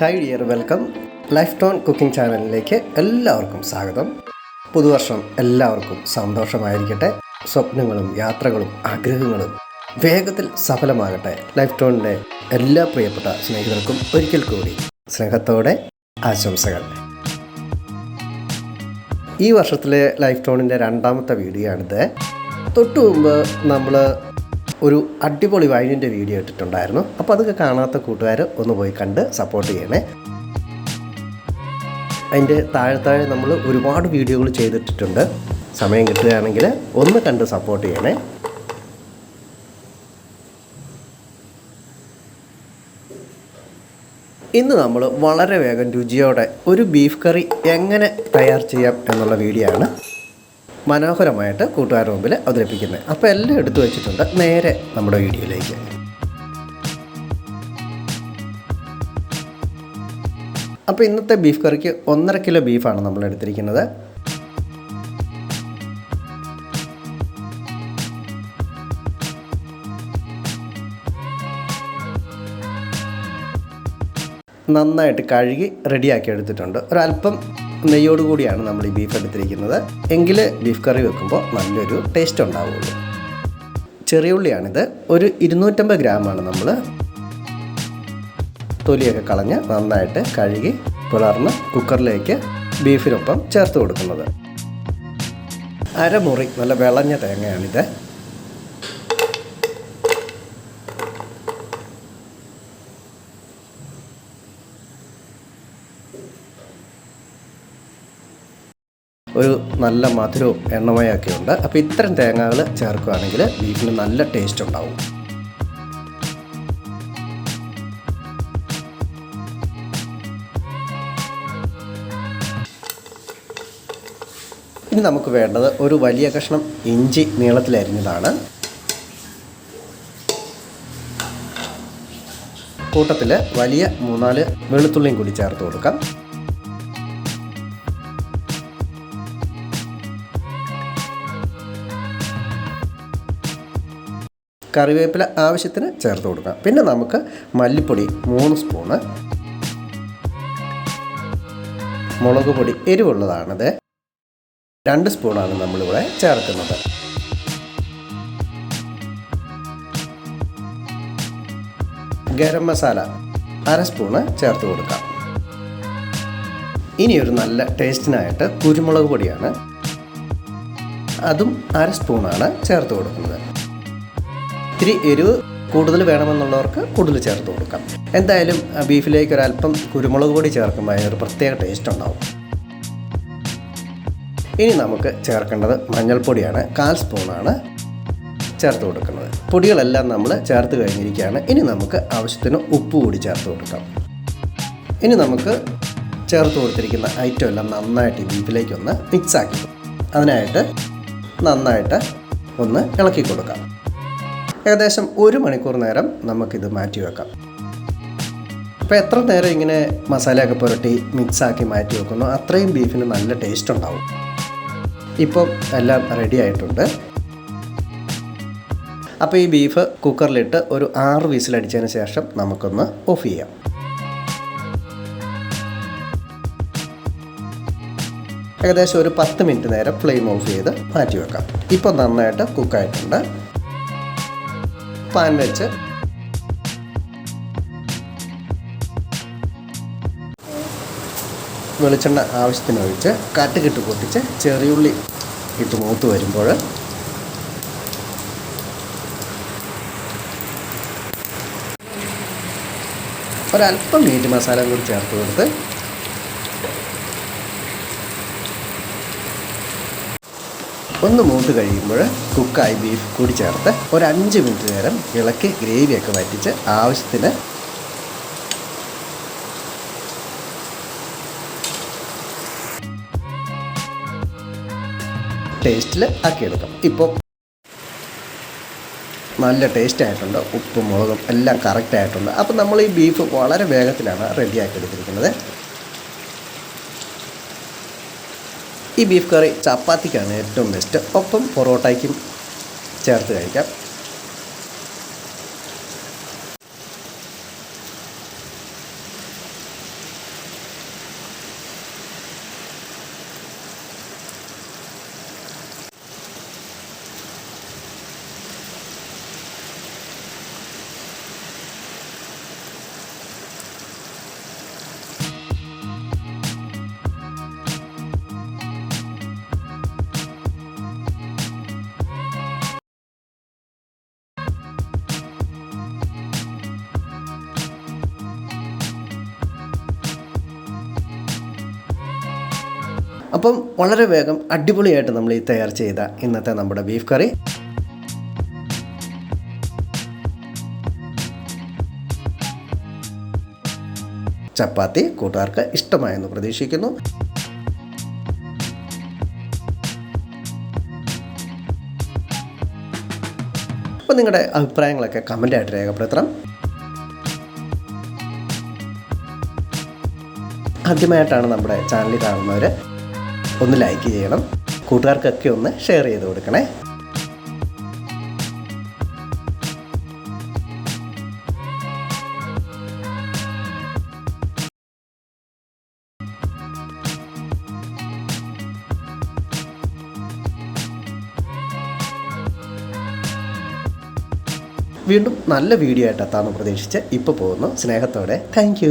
Hi dear welcome life tone cooking ചാനലിലേക്ക് എല്ലാവർക്കും സ്വാഗതം. പുതുവർഷം എല്ലാവർക്കും സന്തോഷമായിരിക്കട്ടെ. സ്വപ്നങ്ങളും യാത്രകളും ആഗ്രഹങ്ങളും വേഗത്തിൽ സഫലമാകട്ടെ. ലൈഫ് ടോണിന്റെ എല്ലാ പ്രിയപ്പെട്ട സ്നേഹിതർക്കും ഒരിക്കൽ കൂടി സ്നേഹത്തോടെ ആശംസകൾ. ഈ വർഷത്തിലെ ലൈഫ് ടോണിന്റെ രണ്ടാമത്തെ വീഡിയോ ആണിത്. തൊട്ടു മുമ്പ് നമ്മൾ ഒരു അടിപൊളി വൈനിന്റെ വീഡിയോ ഇട്ടിട്ടുണ്ടായിരുന്നു. അപ്പോൾ അതൊക്കെ കാണാത്ത കൂട്ടുകാർ ഒന്ന് പോയി കണ്ട് സപ്പോർട്ട് ചെയ്യണേ. അതിന്റെ താഴെ താഴെ നമ്മൾ ഒരുപാട് വീഡിയോകൾ ചെയ്തിട്ടിട്ടുണ്ട്. സമയം കിട്ടുകയാണെങ്കിൽ ഒന്ന് കണ്ട് സപ്പോർട്ട് ചെയ്യണേ. ഇന്ന് നമ്മൾ വളരെ വേഗം രുചിയോടെ ഒരു ബീഫ് കറി എങ്ങനെ തയ്യാർ ചെയ്യാം എന്നുള്ള വീഡിയോ ആണ്. മനോഹരമായിട്ട് കൂട്ടുകാരുടെ മുമ്പിൽ അവതരിപ്പിക്കുന്നത്. അപ്പോൾ എല്ലാം എടുത്തു വെച്ചിട്ടുണ്ട് നേരെ നമ്മുടെ വീഡിയോയിലേക്ക്. അപ്പോൾ ഇന്നത്തെ ബീഫ് കറിക്ക് ഒന്നര കിലോ ബീഫാണ് നമ്മൾ എടുത്തിരിക്കുന്നത്. നന്നായിട്ട് കഴുകി റെഡിയാക്കി എടുത്തിട്ടുണ്ട്. ഒരല്പം നെയ്യോട് കൂടിയാണ് നമ്മൾ ഈ ബീഫ് എടുത്തിരിക്കുന്നത്. എങ്കിൽ ബീഫ് കറി വെക്കുമ്പോൾ നല്ലൊരു ടേസ്റ്റ് ഉണ്ടാവുള്ളൂ. ചെറിയ ഉള്ളിയാണിത്. ഒരു ഇരുന്നൂറ്റമ്പത് ഗ്രാമാണ് നമ്മൾ തൊലിയൊക്കെ കളഞ്ഞ് നന്നായിട്ട് കഴുകി പിളർന്ന് കുക്കറിലേക്ക് ബീഫിനൊപ്പം ചേർത്ത് കൊടുക്കുന്നത്. അരമുറി നല്ല വിളഞ്ഞ തേങ്ങയാണിത്. ഒരു നല്ല മധുരവും എണ്ണമയൊക്കെ ഉണ്ട് അപ്പോൾ ഇത്തരം തേങ്ങകൾ ചേർക്കുകയാണെങ്കിൽ ബീഫിന് നല്ല ടേസ്റ്റ് ഉണ്ടാവും. ഇനി നമുക്ക് വേണ്ടത് ഒരു വലിയ കഷ്ണം ഇഞ്ചി നീളത്തിലരിഞ്ഞതാണ് കൂട്ടത്തിൽ വലിയ മൂന്നാൽ വെളുത്തുള്ളിയും കൂടി ചേർത്ത് കൊടുക്കാം. കറിവേപ്പില ആവശ്യത്തിന് ചേർത്ത് കൊടുക്കാം. പിന്നെ നമുക്ക് മല്ലിപ്പൊടി മൂന്ന് സ്പൂണ്. മുളക് പൊടി എരിവുള്ളതാണത്. രണ്ട് സ്പൂണാണ് നമ്മളിവിടെ ചേർക്കുന്നത്. ഗരം മസാല അര സ്പൂണ് ചേർത്ത് കൊടുക്കാം. ഇനി ഒരു നല്ല ടേസ്റ്റിനായിട്ട് കുരുമുളക് പൊടിയാണ്. അതും അര സ്പൂണാണ് ചേർത്ത് കൊടുക്കുന്നത്. ഇത്തിരി എരിവ് കൂടുതൽ വേണമെന്നുള്ളവർക്ക് കൂടുതൽ ചേർത്ത് കൊടുക്കാം. എന്തായാലും ബീഫിലേക്ക് ഒരല്പം കുരുമുളക് പൊടി ചേർക്കുമ്പോൾ അതിനൊരു പ്രത്യേക ടേസ്റ്റ് ഉണ്ടാവും. ഇനി നമുക്ക് ചേർക്കേണ്ടത് മഞ്ഞൾപ്പൊടിയാണ്. കാൽ സ്പൂണാണ് ചേർത്ത് കൊടുക്കുന്നത്. പൊടികളെല്ലാം നമ്മൾ ചേർത്ത് കഴിഞ്ഞിരിക്കുകയാണ്. ഇനി നമുക്ക് ആവശ്യത്തിന് ഉപ്പ് കൂടി ചേർത്ത് കൊടുക്കാം. ഇനി നമുക്ക് ചേർത്ത് കൊടുത്തിരിക്കുന്ന ഐറ്റം എല്ലാം നന്നായിട്ട് ബീഫിലേക്കൊന്ന് മിക്സാക്കി അതിനായിട്ട് നന്നായിട്ട് ഒന്ന് ഇളക്കി കൊടുക്കാം. ഏകദേശം ഒരു മണിക്കൂർ നേരം നമുക്കിത് മാറ്റി വെക്കാം. അപ്പോൾ എത്ര നേരം ഇങ്ങനെ മസാലയൊക്കെ പുരട്ടി മിക്സാക്കി മാറ്റി വെക്കുന്നു അത്രയും ബീഫിന് നല്ല ടേസ്റ്റ് ഉണ്ടാവും. ഇപ്പോൾ എല്ലാം റെഡി ആയിട്ടുണ്ട്. അപ്പോൾ ഈ ബീഫ് കുക്കറിലിട്ട് ഒരു ആറ് വിസിലടിച്ചതിന് ശേഷം നമുക്കൊന്ന് ഓഫ് ചെയ്യാം. ഏകദേശം ഒരു പത്ത് മിനിറ്റ് നേരം ഫ്ലെയിം ഓഫ് ചെയ്ത് മാറ്റി വെക്കാം. ഇപ്പോൾ നന്നായിട്ട് കുക്കായിട്ടുണ്ട് പാൻ വെച്ച് വെളിച്ചെണ്ണ ആവശ്യത്തിന് ഒഴിച്ച് കട്ടുകിട്ട് പൊട്ടിച്ച് ചെറിയുള്ളി ഇട്ട് മൂത്ത് വരുമ്പോൾ ഒരല്പം മീറ്റ് മസാല കൂടി ചേർത്ത് കൊടുത്ത് ഒന്ന് മൂത്ത് കഴിയുമ്പോൾ കുക്കായി ബീഫ് കൂടി ചേർത്ത് ഒരു അഞ്ച് മിനിറ്റ് നേരം ഇളക്കി ഗ്രേവിയൊക്കെ വറ്റിച്ച് ആവശ്യത്തിന് ടേസ്റ്റിൽ ആക്കിയെടുക്കാം. ഇപ്പോൾ നല്ല ടേസ്റ്റ് ആയിട്ടുണ്ട്. ഉപ്പും മുളകും എല്ലാം കറക്റ്റ് ആയിട്ടുണ്ട്. അപ്പോൾ നമ്മൾ ഈ ബീഫ് വളരെ വേഗത്തിലാണ് റെഡിയാക്കി എടുത്തിരിക്കുന്നത്. ഈ ബീഫ് കറി ചപ്പാത്തിക്കാണ് ഏറ്റവും ബെസ്റ്റ് ഒപ്പം പൊറോട്ടയ്ക്കും ചേർത്ത് കഴിക്കാം. അപ്പം വളരെ വേഗം അടിപൊളിയായിട്ട് നമ്മൾ ഈ തയ്യാർ ചെയ്ത ഇന്നത്തെ നമ്മുടെ ബീഫ് കറി. ചപ്പാത്തി കൂട്ടുകാർക്ക് ഇഷ്ടമായെന്ന് പ്രതീക്ഷിക്കുന്നു. അപ്പോൾ നിങ്ങളുടെ അഭിപ്രായങ്ങളൊക്കെ കമന്റായിട്ട് രേഖപ്പെടുത്തണം. ആദ്യമായിട്ടാണ് നമ്മുടെ ചാനൽ കാണുന്നവർ ഒന്ന് ലൈക്ക് ചെയ്യണം. കൂട്ടുകാർക്കൊക്കെ ഒന്ന് ഷെയർ ചെയ്ത് കൊടുക്കണേ. വീണ്ടും നല്ല വീഡിയോ ആയിട്ട് എത്താമെന്ന് പ്രതീക്ഷിച്ച് ഇപ്പോൾ പോകുന്നു. സ്നേഹത്തോടെ. താങ്ക്